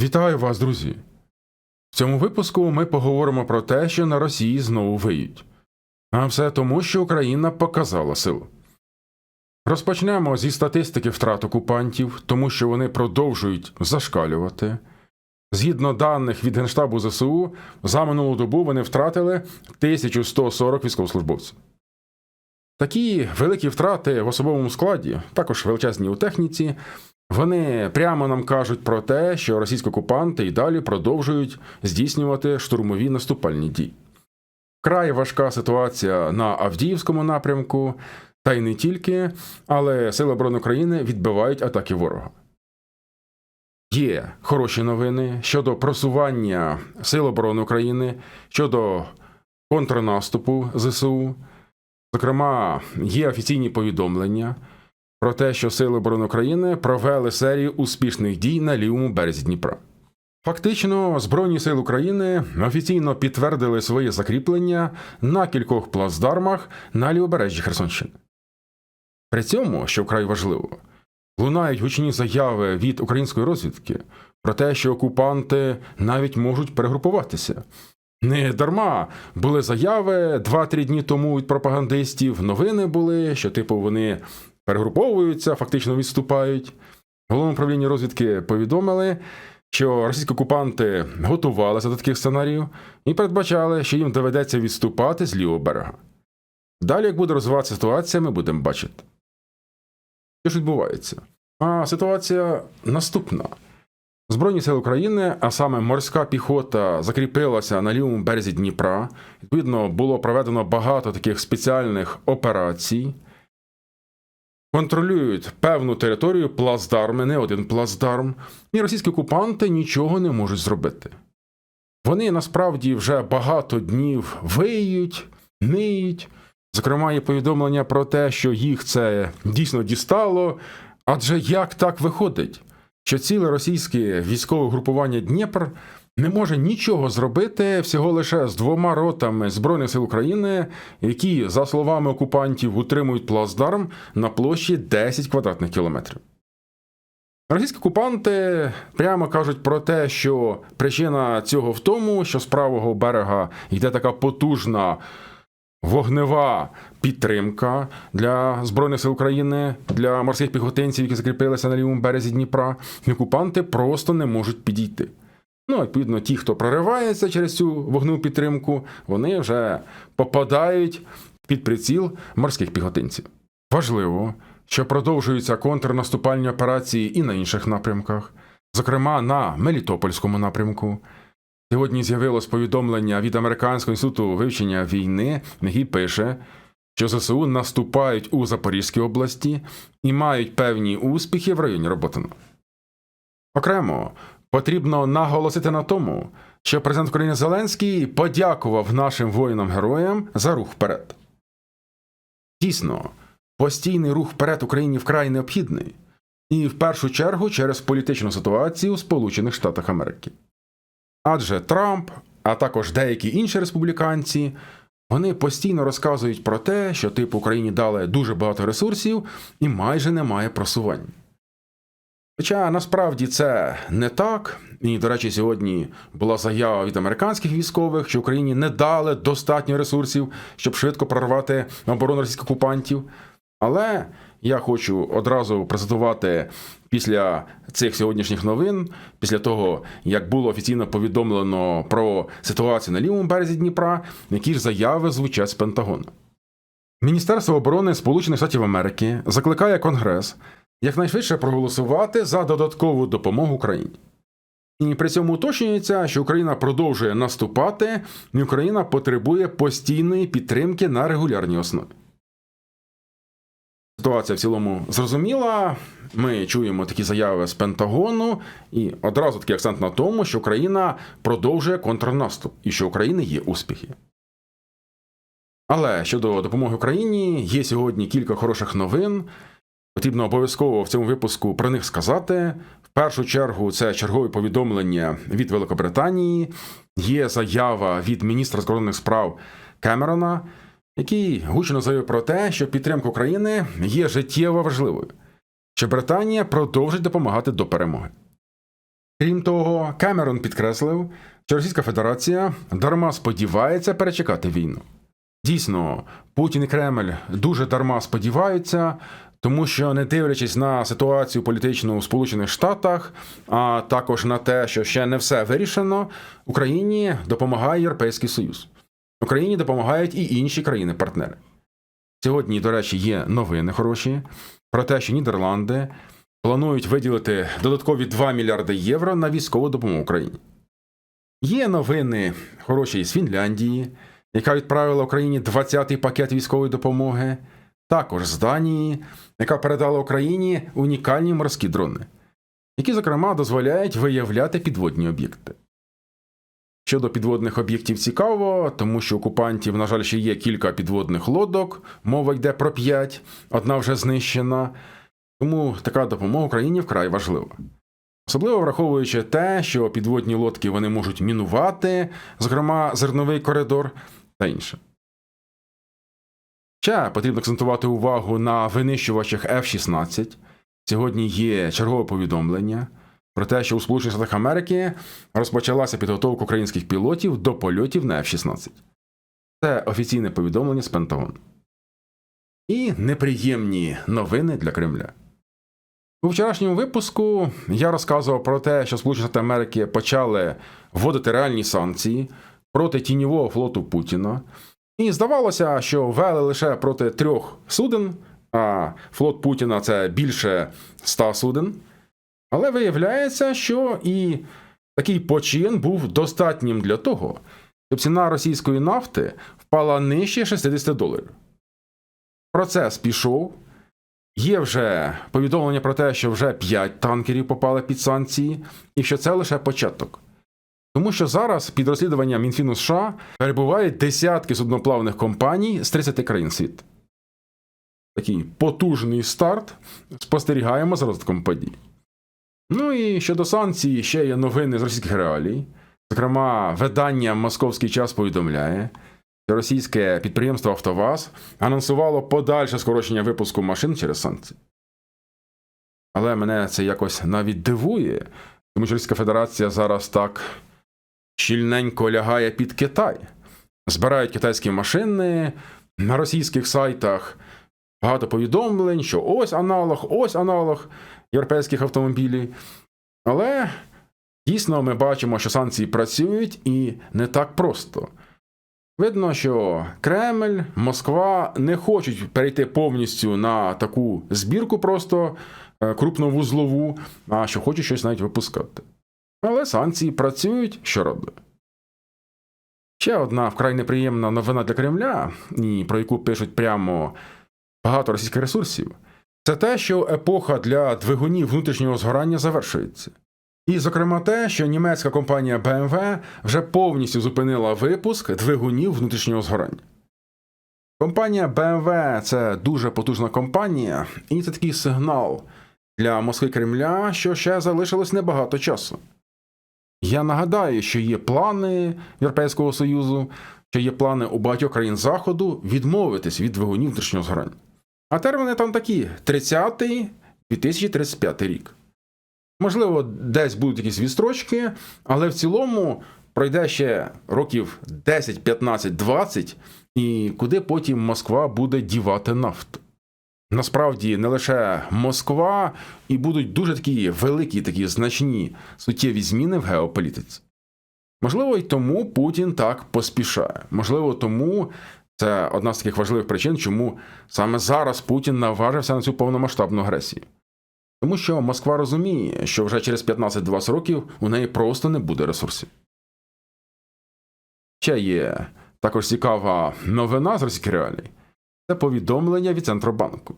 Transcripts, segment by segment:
Вітаю вас, друзі! В цьому випуску ми поговоримо про те, що на Росії знову виють. А все тому, що Україна показала силу. Розпочнемо зі статистики втрат окупантів, тому що вони продовжують зашкалювати. Згідно даних від Генштабу ЗСУ, за минулу добу вони втратили 1140 військовослужбовців. Такі великі втрати в особовому складі, також величезні у техніці, вони прямо нам кажуть про те, що російські окупанти і далі продовжують здійснювати штурмові наступальні дії. Вкрай важка ситуація на Авдіївському напрямку, та й не тільки, але Сили оборони України відбивають атаки ворога. Є хороші новини щодо просування Сил оборони України, щодо контрнаступу ЗСУ. Зокрема, є офіційні повідомлення про те, що Сили оборони України провели серію успішних дій на лівому березі Дніпра. Фактично, Збройні сили України офіційно підтвердили своє закріплення на кількох плацдармах на лівобережжі Херсонщини. При цьому, що вкрай важливо, лунають гучні заяви від української розвідки про те, що окупанти навіть можуть перегрупуватися. Не дарма були заяви 2-3 дні тому від пропагандистів. Новини були, що, типу, вони перегруповуються, фактично відступають. В головному управлінні розвідки повідомили, що російські окупанти готувалися до таких сценаріїв і передбачали, що їм доведеться відступати з лівого берега. Далі, як буде розвиватися ситуація, ми будемо бачити. Що ж відбувається? А ситуація наступна. Збройні сили України, а саме морська піхота, закріпилася на лівому березі Дніпра. Відповідно, було проведено багато таких спеціальних операцій. Контролюють певну територію плацдарми, не один плацдарм, і російські окупанти нічого не можуть зробити. Вони насправді вже багато днів виють, ниють. Зокрема, є повідомлення про те, що їх це дійсно дістало. Адже як так виходить, що ціле російське військове групування Дніпр не може нічого зробити всього лише з двома ротами Збройних сил України, які, за словами окупантів, утримують плацдарм на площі 10 квадратних кілометрів. Російські окупанти прямо кажуть про те, що причина цього в тому, що з правого берега йде така потужна вогнева підтримка для Збройних сил України, для морських піхотинців, які закріпилися на лівому березі Дніпра. Окупанти просто не можуть підійти. Ну, відповідно, ті, хто проривається через цю вогневу підтримку, вони вже попадають під приціл морських піхотинців. Важливо, що продовжуються контрнаступальні операції і на інших напрямках, зокрема на Мелітопольському напрямку. Сьогодні з'явилось повідомлення від Американського інституту вивчення війни, який пише, що ЗСУ наступають у Запорізькій області і мають певні успіхи в районі Роботино. Окремо потрібно наголосити на тому, що президент України Зеленський подякував нашим воїнам-героям за рух вперед. Дійсно, постійний рух вперед Україні вкрай необхідний, і в першу чергу через політичну ситуацію у Сполучених Штатах Америки. Адже Трамп, а також деякі інші республіканці, вони постійно розказують про те, що типу Україні дали дуже багато ресурсів і майже немає просувань. Хоча насправді це не так, і, до речі, сьогодні була заява від американських військових, що Україні не дали достатньо ресурсів, щоб швидко прорвати оборону російських окупантів. Але я хочу одразу презентувати після цих сьогоднішніх новин, після того, як було офіційно повідомлено про ситуацію на лівому березі Дніпра, які ж заяви звучать з Пентагону. Міністерство оборони Сполучених Штатів Америки закликає Конгрес якнайшвидше проголосувати за додаткову допомогу Україні. І при цьому уточнюється, що Україна продовжує наступати, і Україна потребує постійної підтримки на регулярній основі. Ситуація в цілому зрозуміла. Ми чуємо такі заяви з Пентагону, і одразу такий акцент на тому, що Україна продовжує контрнаступ і що України є успіхи. Але щодо допомоги Україні є сьогодні кілька хороших новин. Потрібно обов'язково в цьому випуску про них сказати. В першу чергу це чергове повідомлення від Великобританії, є заява від міністра закордонних справ Кемерона, який гучно заявив про те, що підтримка України є життєво важливою, що Британія продовжить допомагати до перемоги. Крім того, Кемерон підкреслив, що Російська Федерація дарма сподівається перечекати війну. Дійсно, Путін і Кремль дуже дарма сподіваються, тому що, не дивлячись на ситуацію політичну у Сполучених Штатах, а також на те, що ще не все вирішено, Україні допомагає Європейський Союз. Україні допомагають і інші країни-партнери. Сьогодні, до речі, є новини хороші про те, що Нідерланди планують виділити додаткові 2 мільярди євро на військову допомогу Україні. Є новини хороші із Фінляндії, яка відправила Україні 20-й пакет військової допомоги, також з Данії, яка передала Україні унікальні морські дрони, які, зокрема, дозволяють виявляти підводні об'єкти. Щодо підводних об'єктів цікаво, тому що окупантів, на жаль, ще є кілька підводних лодок, мова йде про 5, одна вже знищена. Тому така допомога Україні вкрай важлива. Особливо враховуючи те, що підводні лодки вони можуть мінувати, зокрема зерновий коридор та інше. Ще потрібно акцентувати увагу на винищувачах F-16. Сьогодні є чергове повідомлення про те, що у Сполучених Штатах Америки розпочалася підготовка українських пілотів до польотів на F-16. Це офіційне повідомлення з Пентагону. І неприємні новини для Кремля. У вчорашньому випуску я розказував про те, що Сполучені Штати Америки почали вводити реальні санкції проти тіньового флоту Путіна. І здавалося, що ввели лише проти трьох суден, а флот Путіна це більше ста суден. Але виявляється, що і такий почин був достатнім для того, щоб ціна російської нафти впала нижче 60 доларів. Процес пішов. Є вже повідомлення про те, що вже 5 танкерів попали під санкції, і що це лише початок. Тому що зараз під розслідуванням Мінфіну США перебувають десятки судноплавних компаній з 30 країн світу. Такий потужний старт. Спостерігаємо за розвитком подій. Ну і щодо санкцій, ще є новини з російських реалій. Зокрема, видання Московський час повідомляє, що російське підприємство Автоваз анонсувало подальше скорочення випуску машин через санкції. Але мене це якось навіть дивує, тому що Російська Федерація зараз так щільненько лягає під Китай. Збирають китайські машини на російських сайтах. Багато повідомлень, що ось аналог, ось аналог європейських автомобілів. Але дійсно ми бачимо, що санкції працюють і не так просто. Видно, що Кремль, Москва не хочуть перейти повністю на таку збірку, просто е, крупновузлову, а що хочуть щось навіть випускати. Але санкції працюють що робить. Ще одна вкрай неприємна новина для Кремля, і про яку пишуть прямо багато російських ресурсів, це те, що епоха для двигунів внутрішнього згорання завершується. І, зокрема, те, що німецька компанія BMW вже повністю зупинила випуск двигунів внутрішнього згорання. Компанія BMW це дуже потужна компанія, і це такий сигнал для Москви Кремля, що ще залишилось небагато часу. Я нагадаю, що є плани Європейського Союзу, що є плани у багатьох країн Заходу відмовитись від двигунів внутрішнього згорання. А терміни там такі: 30-й 2035 рік. Можливо, десь будуть якісь відстрочки, але в цілому пройде ще років 10, 15, 20, і куди потім Москва буде дівати нафту. Насправді не лише Москва, і будуть дуже такі великі, такі значні суттєві зміни в геополітиці. Можливо, й тому Путін так поспішає. Можливо, тому це одна з таких важливих причин, чому саме зараз Путін наважився на цю повномасштабну агресію. Тому що Москва розуміє, що вже через 15-20 років у неї просто не буде ресурсів. Ще є також цікава новина з російських реалій це повідомлення від Центробанку.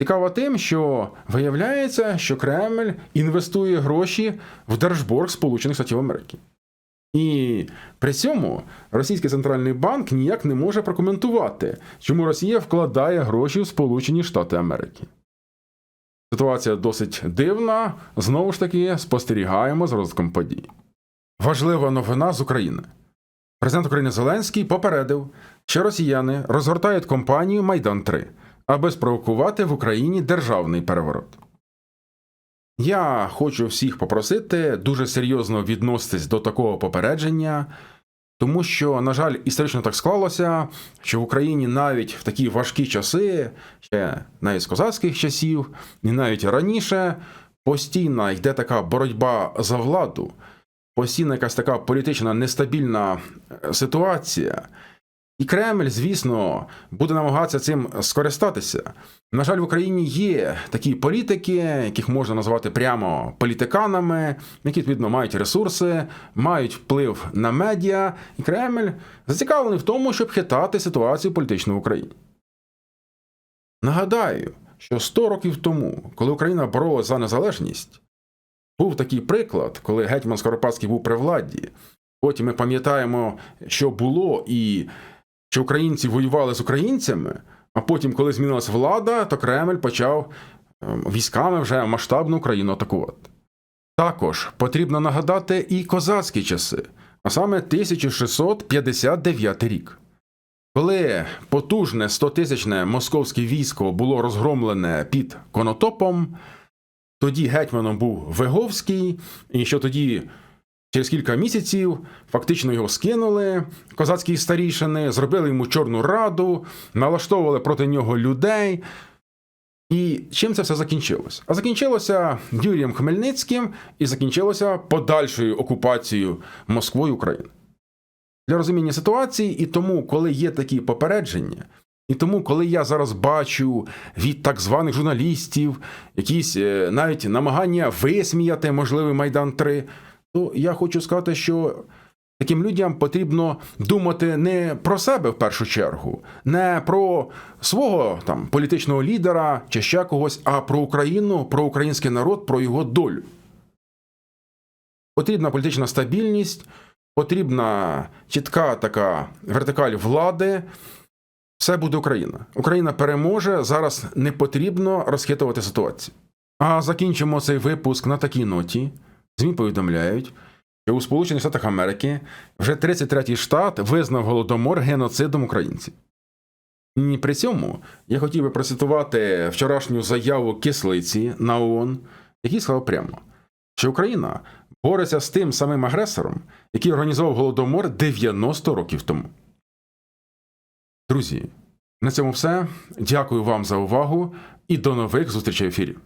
Цікаво тим, що виявляється, що Кремль інвестує гроші в Держборг Сполучених Штатів Америки. І при цьому Російський центральний банк ніяк не може прокоментувати, чому Росія вкладає гроші в Сполучені Штати Америки. Ситуація досить дивна. Знову ж таки, спостерігаємо з розвитком подій. Важлива новина з України. Президент України Зеленський попередив, що росіяни розгортають компанію Майдан 3 аби спровокувати в Україні державний переворот. Я хочу всіх попросити дуже серйозно відноситись до такого попередження, тому що, на жаль, історично так склалося, що в Україні навіть в такі важкі часи, ще навіть з козацьких часів, і навіть раніше, постійно йде така боротьба за владу, постійна якась така політична нестабільна е, ситуація. І Кремль, звісно, буде намагатися цим скористатися. На жаль, в Україні є такі політики, яких можна назвати прямо політиканами, які відповідно мають ресурси, мають вплив на медіа, і Кремль зацікавлений в тому, щоб хитати ситуацію політичну в Україні. Нагадаю, що 100 років тому, коли Україна боролася за незалежність, був такий приклад, коли гетьман Скоропадський був при владі. Потім ми пам'ятаємо, що було, і що українці воювали з українцями, а потім, коли змінилася влада, то Кремль почав ем, військами вже масштабну Україну атакувати. Також потрібно нагадати і козацькі часи, а саме 1659 рік. Коли потужне 100-тисячне московське військо було розгромлене під Конотопом, тоді гетьманом був Виговський, і що тоді Через кілька місяців фактично його скинули, козацькі старішини, зробили йому Чорну раду, налаштовували проти нього людей. І чим це все закінчилося? А закінчилося Юрієм Хмельницьким і закінчилося подальшою окупацією Москвою України. Для розуміння ситуації, і тому, коли є такі попередження, і тому, коли я зараз бачу від так званих журналістів якісь е, навіть намагання висміяти можливий Майдан 3, то я хочу сказати, що таким людям потрібно думати не про себе в першу чергу, не про свого там політичного лідера чи ще когось, а про Україну, про український народ, про його долю. Потрібна політична стабільність, потрібна чітка така вертикаль влади. Все буде Україна. Україна переможе. Зараз не потрібно розхитувати ситуацію. А закінчимо цей випуск на такій ноті. ЗМІ повідомляють, що у Сполучених Штатах Америки вже 33-й штат визнав голодомор геноцидом українців. І при цьому я хотів би процитувати вчорашню заяву кислиці на ООН, який сказав прямо, що Україна бореться з тим самим агресором, який організував голодомор 90 років тому. Друзі, на цьому все. Дякую вам за увагу і до нових зустрічей в ефірі.